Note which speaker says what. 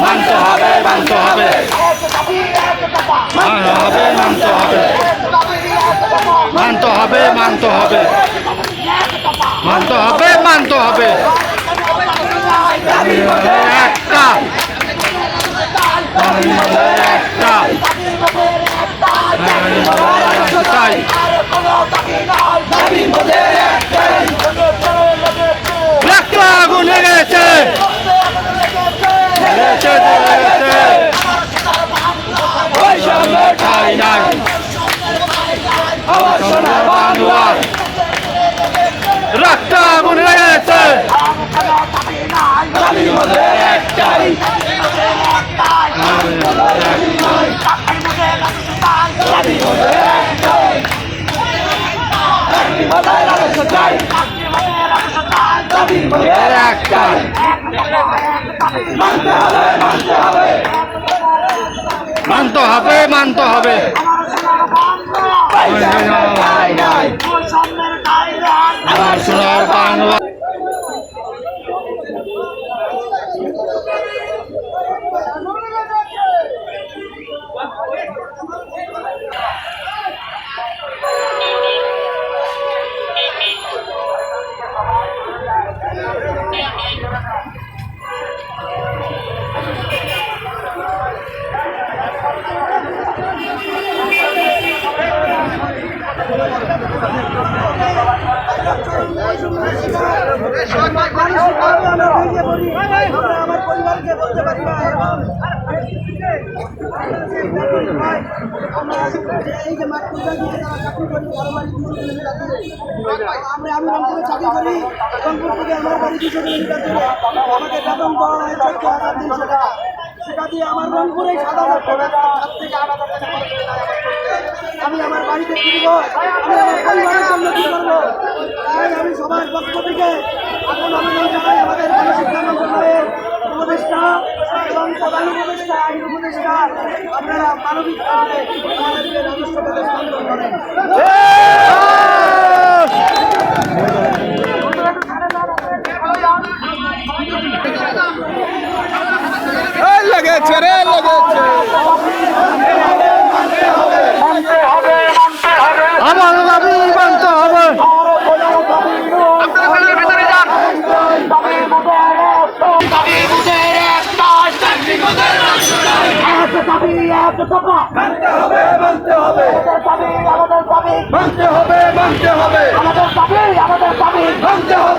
Speaker 1: মানতে হবে মানতে হবে মানতে হবে মানতে হবে মানতে হবে মানতে হবে মানতে হবে মানতে হবে একটা একটা মানতে হবে মানতে হবে। মানতে হবে মানতে হবে। আমরা
Speaker 2: পরিবারকে বলতে পারি না আমি রংপুরে চাকরি করি। রংপুর থেকে সেটা দিয়ে আমার রংপুরে সাত হাজার টাকা সাত থেকে টাকা প্রধান উপদেষ্টা আইন উপদেষ্টা আপনারা মানবিক কারণে আমাদেরকে রাজস্ব প্রদেশ করেন।
Speaker 1: লেগেছে লেগেছে। আমার এত চাপা মানতে হবে
Speaker 2: মানতে হবে। আমাদের দাবি আমাদের দাবি। মানতে হবে মানতে হবে। আমাদের দাবি আমাদের দাবি। মানতে হবে।